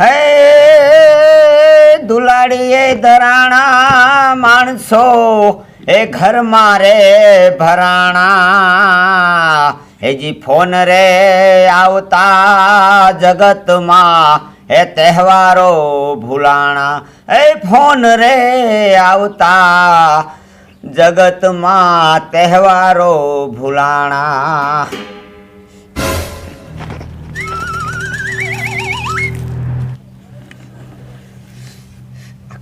હે દુલાડીએ ધરાણા માણસો, એ ઘર મારે ભરાણા. હેજી ફોન રે આવતા જગતમાં, એ તહેવારો ભૂલાણા. એ ફોન રે આવતા જગતમાં, તહેવારો ભૂલાણા.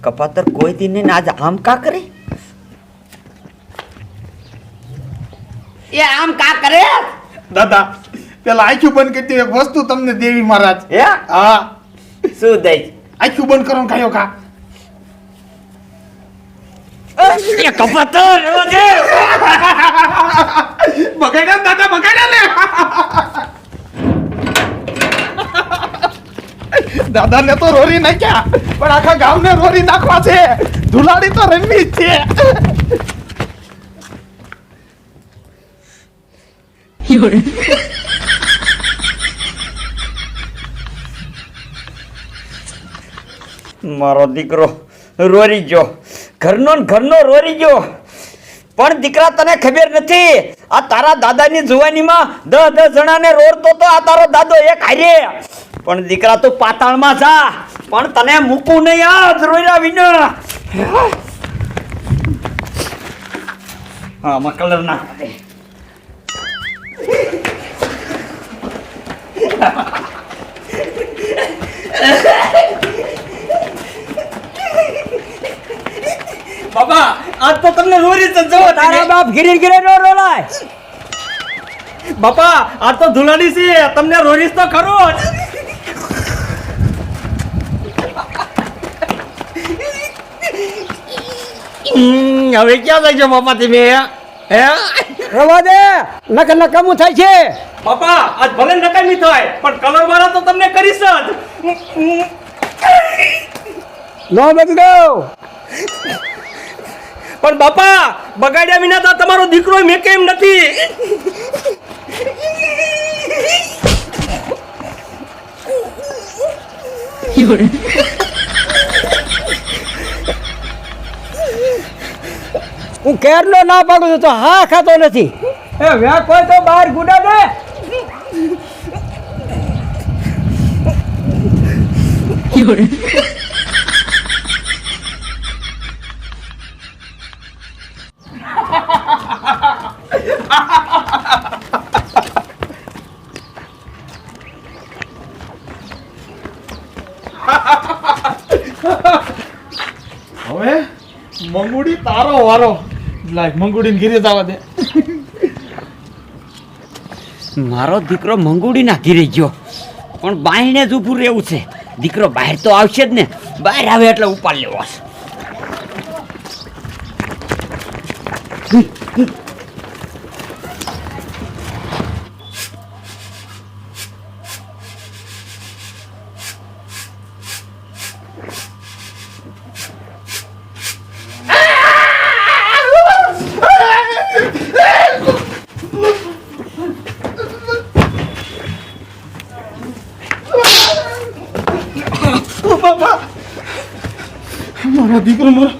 કપાતર કોઈ દી નહીં આજ આમ કા કરે? એ આમ કા કરે? દાદા પેલા આખું બંધ કરી દે, એક વસ્તુ તમને દેવી મહારાજ. હે? હા. શું દઈશ આખું બંધ કરો ને ખાયો ખા. એ કપાતર બગાડ્યા દાદા બગાડ્યા ને. દાદા ને તો રોરી નાખ્યા, પણ આખા ગામને રોરી નાખવા છે. ધુલાડી તો રમવી છે. મારો દીકરો રોરી ગયો. ઘરનો ઘરનો રોરી ગયો. પણ દીકરા તને ખબર નથી, આ તારા દાદાની જુવાનીમાં દસ દસ જણાને રોડતો તો આ તારો દાદો એક હારે. પણ દીકરા તું પાતાળમાં જા. પણ તને મૂકું નહીં આ રોયરા વિના. હા માં કલર ના બાબા આજ તો તમને રોરી જ. તારા બાપ ગિરી ગીરે રો રોલાય બાપા આજ તો ધુલાડી છે. તમને રોરીશ તો ખરો જ. હમ, હવે ક્યાં જાય છે પપ્પા તમે હે? રવા દે. નકર નકામું થાય છે. પપ્પા આજ ભલે નકામી થાય પણ કલર વાળા તો તમને કરીશ જ. નો બગડો પણ બાપા બગાડ્યા વિના તો તમારો દીકરો મેં કેમ નથી? હું કેરનો ના પાડું છું તો હા ખાતો નથી. એ વ્યાક હોય તો બહાર ગુડા દે. હવે મંગુડી તારો વારો. લાય, મંગુડીને ઘીરે જવા દે. મારો દીકરો મંગુડી ના ઘીરે ગયો. પણ બાયણે જ ઊભું રહેવું છે. દીકરો બહાર તો આવશે જ ને. બહાર આવે એટલે ઉપાડ લેવો છે. મારો દીકરો મારો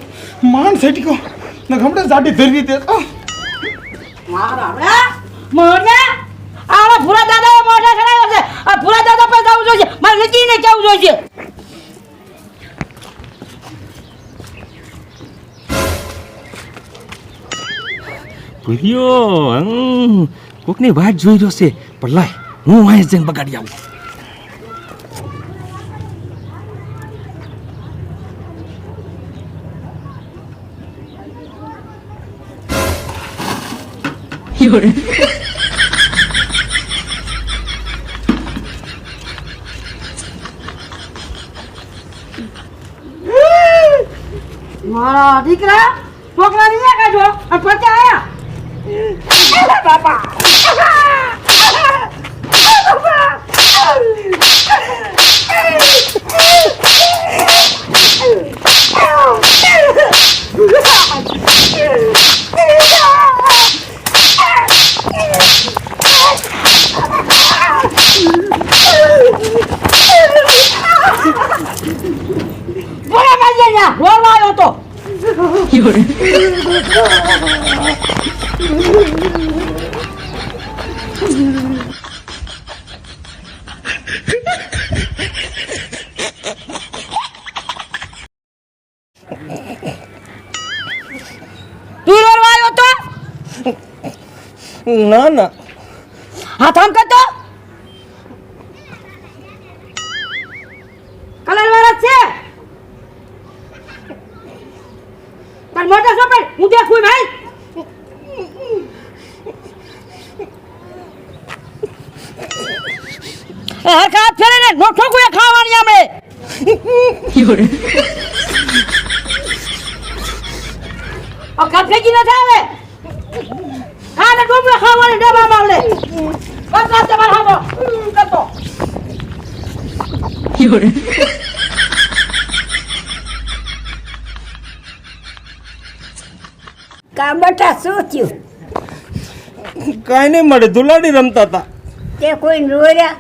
માન સેટીકો ને ગમડે જાડી ફેરવી દે! મોને આવા ભૂરા દાદા મોઢા ચડાવ્યો છે. આ ભૂરા દાદા પર જવું જોઈએ. મારે લીટીને જવું જોઈએ. ભૂલ્યો હમ, કોકની વાત જોઈ રહ્યો છે. પણ લાય હું અહીં જઈને બગાડી આવું. મારા દીકરા છોકરા ની કાઢો અને પછી આયા બાપા તું. રોડવા આવ્યો તો? ના ના. હાથ આમ કરતો? મોટા સોપડ હું દેખું ભાઈ એ હરખા હાથ ફેરે ને નો ઠોકું એ ખાવાની આપણે ઓ કાપ ફેંકી ન થાવે ડૂબે ખાવાની બસ આ તમારે હાવો કરતો. કા બટા શું થયું? કાંઈ નહીં મળે ધુલાડી રમતા હતા. તે કોઈ રોર્યા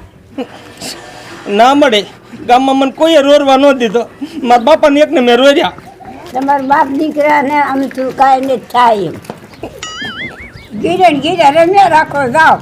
ના મળે ગામમાં મને કોઈએ રોરવા ન દીધો. મારા બાપાને એકને મેં રોર્યા. તમારા બાપ દીકરાને આમ તું કાંઈ નથી થાય એમ. ગીરે ગીરે રમ્યા રાખો જાઓ.